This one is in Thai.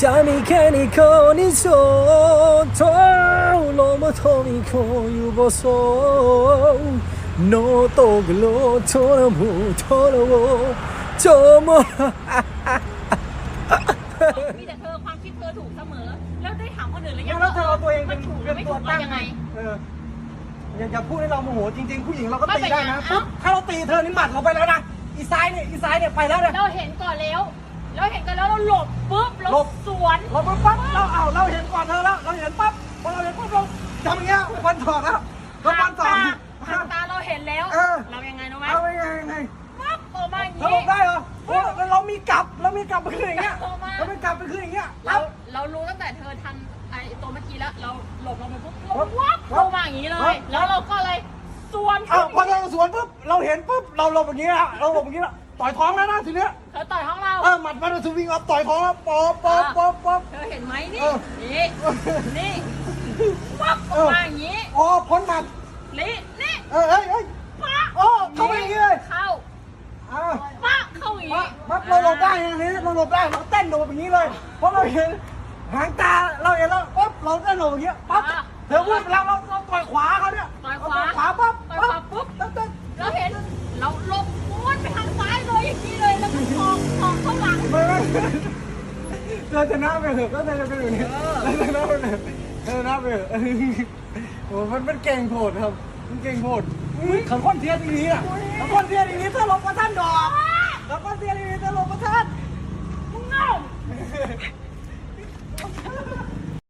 จะมีแค่นี้คนที่โสดโทลมโทมีคนอยู่บนโซโนโตกโลโทละมูโทละโวโจโมมีแต่เธอความคิดเธอถูกเสมอ แล้วได้ถามคนอื่นหรือยัแล้วเธอเอาตัวเองเป็นถูกหรืเป็อนไม่ตัถูวกตั้ว่างยังไง เอออย่าอย่าพูดให้เราโมโหจริง ๆ ผู้หญิงเราก็ไม่ตีเป็นได้ไรนะเอ้าปุ๊บถ้าเราตีเธอนี่หมัดเราไปแล้วนะอีซ้ายเนี่ยอีซ้ายเนี่ยไปแล้วเนี่ยเราเห็นก่อนแล้ว เราเห็นก่อนแล้วเราหลบปุ๊บเราหลบ สวนเราไปปั๊บเราเอาเราเห็นก่อนเธอแล้ว เราเห็นปั๊บพอเราเห็นปั๊บเราทำอย่างเงี้ยวันถอดแล้วแล้ววันสองตาทางตาเราเห็นแล้ว เออ เรายังไงรู้ไหมเอาไปไงไงปั๊บออกมาอย่างเราหลนี้บได้เหรอเฮ้ยเรามีกลับเรามีกลับไปคืนอย่างเงี้ยเอามาเราไม่กลับไปคืนอย่างเงี้ยเราเรารู้ตั้งแต่เธอทำไอ้ตัวเมื่อกี้แล้ว เราหลบเราไปปุ๊บเราวับวับวับลงมาอย่างนี้เลวัย บ แล้วเราก็เลยสวนเอาพอเราสวนปุ๊บเราเห็นปุ๊บเราหลบอย่างเงี้ยเราหลบอย่างเงี้ย ต่อยท้องแล้วนะทีเนี้ยเธอต่อยห้องเรา เออหมัดมันสวิงเอาต่อยท้องแล้วป๊อบป๊อบป๊อบป๊อบเธอเห็นไหมนี่ เออ นี่ นี่วับออกมาอย่างนี้ อ๋อพ้นหมัดนี่ นี่เออเอ้ยเอ้ย ป๊ะโอ้เข้าไปอย่างนี้เลย เข้าอ่าป๊ะเข้าอย่างปั๊นี้บปั๊บเราหลบได้อย่างนี้เราหลบได้เราเต้นโดดอย่างนี้เลยเพราะเราเห็นหางตาเราเห็นแล้วปั๊บเราเต้นโดดอย่างเงี้ยปั๊บเธอพูดเราเราเราต่อยขวาเขาเนี่ยต่อยขวาเรขวาปั๊บต่อยขวาปุ๊บเต้นเต้น เราเห็น เราหลบ เธอชนะไปเถอะก็จะเป็นอย่นี้เธอชนะไปเถอะเธอชนะไปเถอะโอ้มันเป็นเก่งโผดครับ มันเก่งโผดขังคนเทียดอย่างนี้อะขังคนเทียดอย่างนี้ถ้าลงกระทันดอกขังคนเทียดอย่างนี้ถ้าลงกระทัน